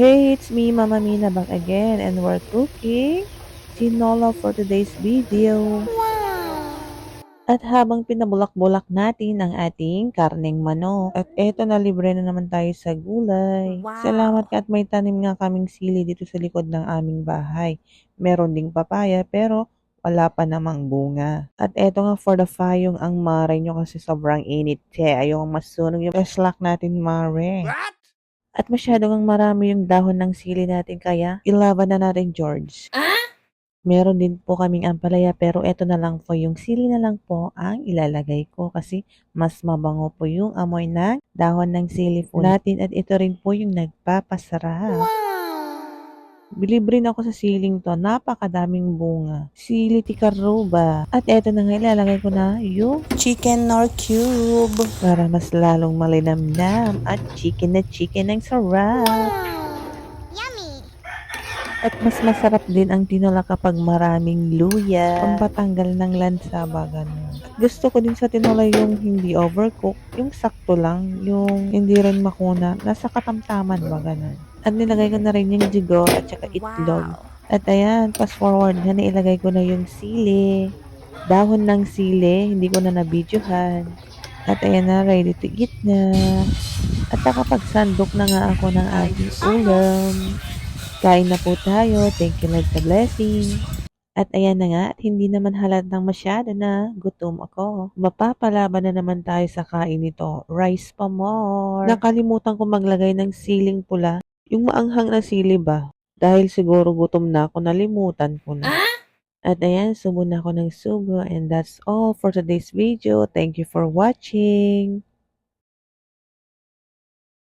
Hey, it's me, Mama Mina back again and we're cooking tinola for today's video. At habang pinabulak-bulak natin ang ating karneng manok, at eto na libre na naman tayo sa gulay. Wow. Salamat ka at may tanim nga kaming sili dito sa likod ng aming bahay. Meron ding papaya pero wala pa namang bunga. At eto nga for the fayong ang mare nyo kasi sobrang init. Te, ayaw masunog yung slack natin mare. What? At masyado ngang marami yung dahon ng sili natin kaya ilaban na natin George. Ah? Meron din po kaming ampalaya pero eto na lang po yung sili na lang po ang ilalagay ko kasi mas mabango po yung amoy ng dahon ng sili po natin at ito rin po yung nagpapasarap. Bilib rin ako sa siling to. Napakadaming bunga. Sili tikaruba. At eto na nga ilalagay ko na yung chicken nor cube. Para mas lalong malinamnam at chicken na chicken ang sarap. Yummy. At mas masarap din ang tinola kapag maraming luya. Pampatanggal ng lansa ba ganun. At gusto ko din sa tinola yung hindi overcook. Yung sakto lang. Yung hindi rin makuna. Nasa katamtaman ba ganun. At nilagay ko na rin yung jigo at saka itlog. Wow. At ayan, fast forward na nailagay ko na yung sili. Dahon ng sili, hindi ko na nabidyohan. At ayan na, ready to eat na. At nakapagsandok na nga ako ng aking ulam. Kain na po tayo. Thank you Lord sa blessing. At ayan na nga, at hindi naman halatang masyado na gutom ako. Mapapalaban na naman tayo sa kain nito. Rice pa more. Nakalimutan ko maglagay ng siling pula. Yung maanghang na sili ba? Dahil siguro gutom na ako, nalimutan ko na. At ayan, subo na ako ng subo. And that's all for today's video. Thank you for watching.